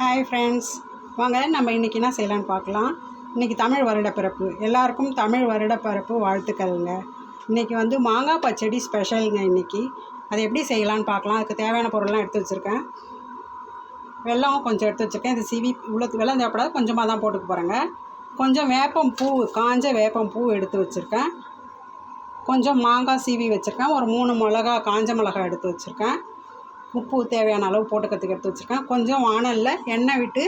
Hi friends வாங்க நம்ம இன்றைக்கி என்ன செய்யலான்னு பார்க்கலாம். இன்றைக்கி தமிழ் வருடப்பிறப்பு. எல்லாருக்கும் தமிழ் வருடப்பிறப்பு வாழ்த்துக்கள்ங்க. இன்றைக்கி வந்து மாங்காய் பச்சடி ஸ்பெஷலுங்க இன்றைக்கி அதை எப்படி செய்யலான்னு பார்க்கலாம். அதுக்கு தேவையான பொருள்லாம் எடுத்து வச்சுருக்கேன். வெல்லம் கொஞ்சம் எடுத்து வச்சுருக்கேன். இது சிவி இவ்வளோ வெள்ளம் தேவைப்படாது. கொஞ்சமாக தான் போட்டுக்க போகிறேங்க கொஞ்சம் வேப்பம் பூ காஞ்ச வேப்பம் பூ எடுத்து வச்சுருக்கேன். கொஞ்சம் மாங்காய் சீவி வச்சுருக்கேன். ஒரு மூணு மிளகா காஞ்ச மிளகா எடுத்து வச்சுருக்கேன். உப்பு தேவையான அளவு போட்டு எடுத்து வச்சுருக்கேன். கொஞ்சம் வானலில் எண்ணெய் விட்டு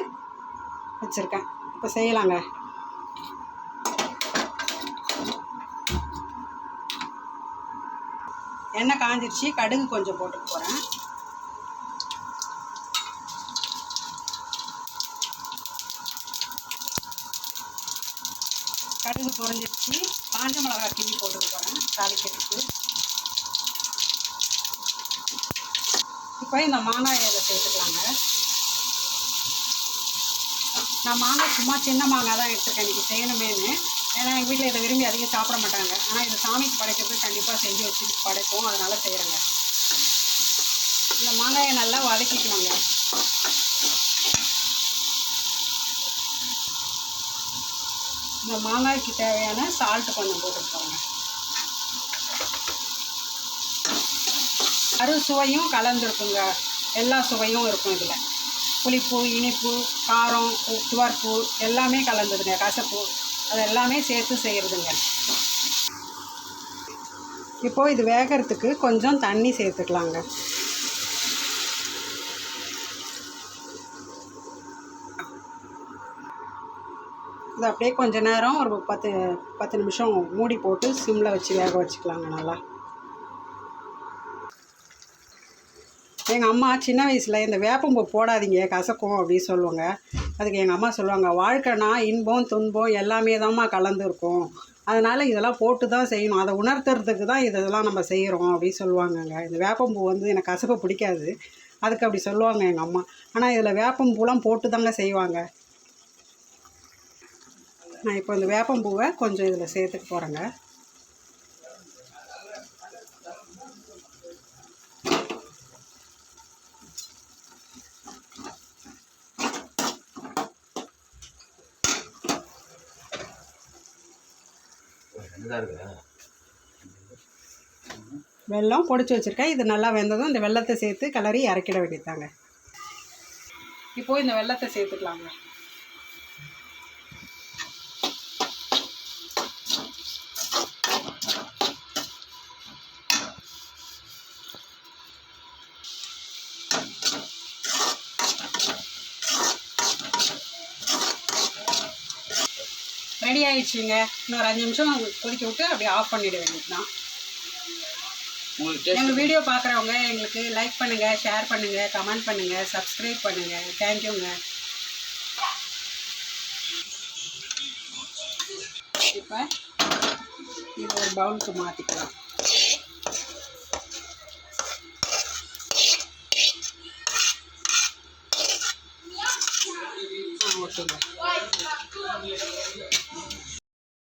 வச்சுருக்கேன். இப்போ செய்யலாங்க. எண்ணெய் காஞ்சிருச்சு. கடுகு கொஞ்சம் போட்டுக்க போகிறேன் கடுகு பொரிஞ்சிருச்சு. காஞ்ச மிளகா கிள்ளி போட்டுக்க போகிறேன் தாளிக்கிறதுக்கு. இப்போ இந்த மாங்காய் இதில் சேர்த்துக்கலாங்க. நான் மாங்காய் சும்மா சின்ன மாங்காய் தான் எடுத்துருக்கேன் இன்றைக்கி செய்யணுமேனு ஏன்னா எங்கள் வீட்டில் இதை விரும்பி அதிகம் சாப்பிட மாட்டாங்க. ஆனால் இது சாமிக்கு படைக்கிறது கண்டிப்பாக செஞ்சு வச்சு படைப்போம். அதனால் செய்கிறேங்க இந்த மாங்காயை நல்லா வதக்கிக்கலாங்க. இந்த மாங்காய்க்கு தேவையான சால்ட்டு கொஞ்சம் போட்டு அறு சுவையும் கலந்துருக்குங்க. எல்லா சுவையும் இருக்கும் இதில். புளிப்பு இனிப்பு காரம் துவர்ப்பு எல்லாமே கலந்ததுங்க. கசப்பு அது எல்லாமே சேர்த்து செய்கிறதுங்க இப்போ இது வேகிறதுக்கு கொஞ்சம் தண்ணி சேர்த்துக்கலாங்க. இது அப்படியே கொஞ்ச நேரம் ஒரு பத்து பத்து நிமிஷம் மூடி போட்டு சிம்மில் வச்சு வேக வச்சுக்கலாங்க நல்லா. எங்கள் அம்மா சின்ன வயசில் இந்த வேப்பம்பூ போடாதீங்க கசக்கும் அப்படின்னு சொல்லுவாங்க. அதுக்கு எங்கள் அம்மா சொல்லுவாங்க வாழ்க்கைனா இன்பம் துன்பம் எல்லாமே தான்மா கலந்துருக்கும். அதனால் இதெல்லாம் போட்டு தான் செய்யணும். அதை உணர்த்துறதுக்கு தான் இதெல்லாம் நம்ம செய்கிறோம் அப்படின்னு சொல்லுவாங்கங்க. இந்த வேப்பம்பூ வந்து எனக்கு கசப்பு பிடிக்காது. அதுக்கு அப்படி சொல்லுவாங்க எங்கள் அம்மா. ஆனால் இதில் வேப்பம்பூலாம் போட்டு தாங்க செய்வாங்க. நான் இப்போ இந்த வேப்பம்பூவை கொஞ்சம் இதில் சேர்த்துக்க போகிறேங்க வெல்லம் பொடிச்சு வச்சுருக்கேன். இது நல்லா வெந்ததும் இந்த வெல்லத்தை சேர்த்து கிளறி இறக்கிட வேண்டியதாங்க இப்போது இந்த வெல்லத்தை சேர்த்துக்கலாங்க. ரெடி ஆயிடுச்சுங்க. இன்னொரு அஞ்சு நிமிஷம் கொதிக்க விட்டு அப்படியே ஆஃப் பண்ணிட வேண்டியதுதான். எங்கள் வீடியோ பார்க்குறவங்க எங்களுக்கு லைக் பண்ணுங்கள் ஷேர் பண்ணுங்கள் கமெண்ட் பண்ணுங்கள் சப்ஸ்கிரைப் பண்ணுங்கள் தேங்க்யூங்க இப்போ இது ஒரு பவுலுக்கு மாற்றிக்கலாம் ஓகேங்க.